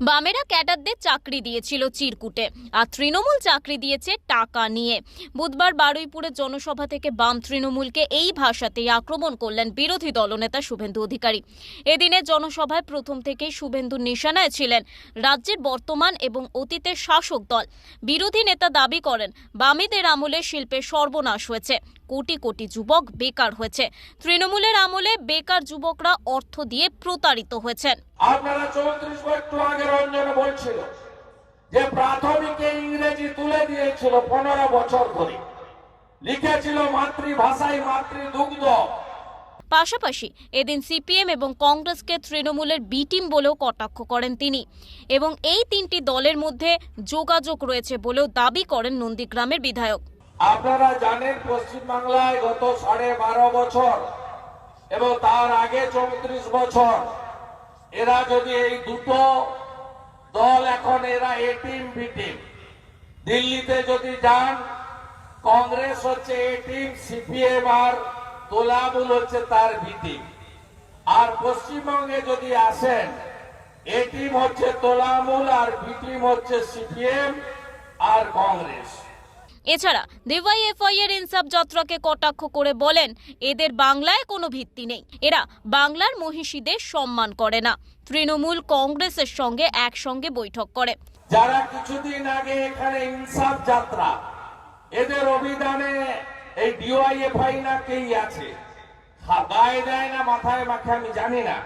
বামেরা ক্যাডারদের চাকরি দিয়েছিল চিরকুটে, আর তৃণমূল চাকরি দিয়েছে টাকা নিয়ে। বুধবার বারুইপুরের জনসভা থেকে বাম তৃণমূলকে এই ভাষাতেই আক্রমণ করলেন বিরোধী দলনেতা শুভেন্দু অধিকারী। এদিনে জনসভায় প্রথম থেকেই শুভেন্দু নিশানায় ছিলেন রাজ্যের বর্তমান এবং অতীতের শাসক দল। বিরোধী নেতা দাবি করেন, বামেদের আমলে শিল্পের সর্বনাশ হয়েছে। কোটি কোটি যুবক বেকার হয়েছে। তৃণমূলের আমলে বেকার যুবকরা অর্থ দিয়ে প্রতারিত হয়েছেন। আপনারা চৌত্রিশ রঞ্জন বলছিল যে প্রাথমিকে ইংরেজি তুলে দিয়েছিল পনেরো বছর ধরে। লিখেছিল মাতৃভাষায় মাতৃদুগ্ধ। পাশাপাশি এদিন সিপিএম এবং কংগ্রেসকে তৃণমূলের বি টিম বলেও কটাক্ষ করেন তিনি। এবং এই তিনটি দলের মধ্যে যোগাযোগ রয়েছে বলেও দাবি করেন নন্দীগ্রামের বিধায়ক। আপনারা জানেন পশ্চিমবাংলায় গত সাড়ে বারো বছর এবং তার আগে চৌত্রিশ বছর, এরা যদি এই দুটো দল এখন এরা এ টিম দিল্লিতে যদি যান, কংগ্রেস হচ্ছে এ টিম, সিপিএম আর তোলামুল হচ্ছে তার টিম। আর পশ্চিমবঙ্গে যদি আসেন, এ টিম হচ্ছে তোলামুল আর বি টিম হচ্ছে সিপিএম আর কংগ্রেস। এছাড়া ডিওয়াইএফআই এর ইনসাফ যাত্রাকে কটাক্ষ করে বলেন, এদের বাংলায় কোনো ভিত্তি নেই। এরা বাংলার মহিষীদের সম্মান করে না। তৃণমূল কংগ্রেসের সঙ্গে একসঙ্গে বৈঠক করে। যারা কিছুদিন আগে এখানে ইনসাফ যাত্রা, এদের অভিধানে এই ডিওয়াইএফআই না কেই আছে? গায়ে দেয় না, মাথায় মাখে, আমি জানি না।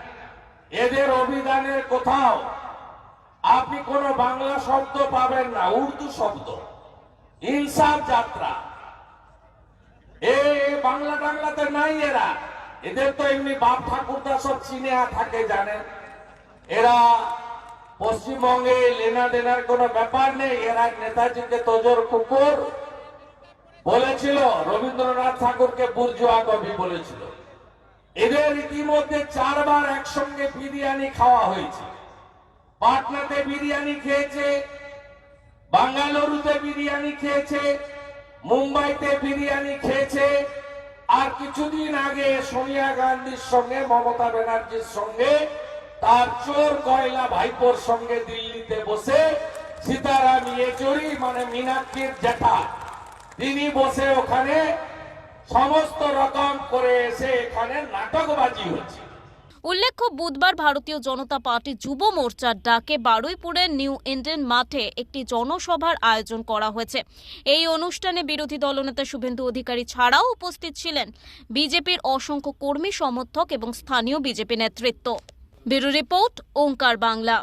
এদের অভিধানের কোথাও আপনি কোনো বাংলা শব্দ পাবেন না, উর্দু শব্দ। ইনসাফ যাত্রা। এ বাংলা টাংলাতে নাই এরা। এদের তো এমনি বাপ ঠাকুরদা সব চিনে থাকে জানেন এরা পশ্চিমবঙ্গে লেনা দেনার কোনো ব্যাপার নেই, এরা নেতাজিকে তোজর কুকুর বলেছিল, রবীন্দ্রনাথ ঠাকুরকে বুর্জুয়া কবি বলেছিল। এদের ইতিমধ্যে চারবার একসঙ্গে বিরিয়ানি খাওয়া হয়েছে। পাটনাতে বিরিয়ানি খেয়েছে বাঙ্গালুরুতে বিরিয়ানি খেয়েছে, মুম্বাইতে বিরিয়ানি খেয়েছে, আর কিছুদিন আগে সোনিয়া গান্ধীর সঙ্গে, মমতা ব্যানার্জির সঙ্গে, তার চোর কয়লা ভাইপোর সঙ্গে দিল্লিতে বসে সীতারাম ইয়েচুরি মানে মীনাক্ষীর জ্যাঠা। তিনি বসে ওখানে সমস্ত রকম করে এসে এখানে নাটকবাজি হচ্ছে। উল্লেখ্য, বুধবার ভারতীয় জনতা পার্টি যুব মোর্চার ডাকে বারুইপুরের নিউ ইন্ডিয়ান মাঠে একটি জনসভার আয়োজন করা হয়েছে। এই অনুষ্ঠানে বিরোধী দলনেতা শুভেন্দু অধিকারী ছাড়াও উপস্থিত ছিলেন বিজেপির অসংখ্য কর্মী সমর্থক এবং স্থানীয় বিজেপি নেতৃত্ব। Bureau report, Onkar Bangla.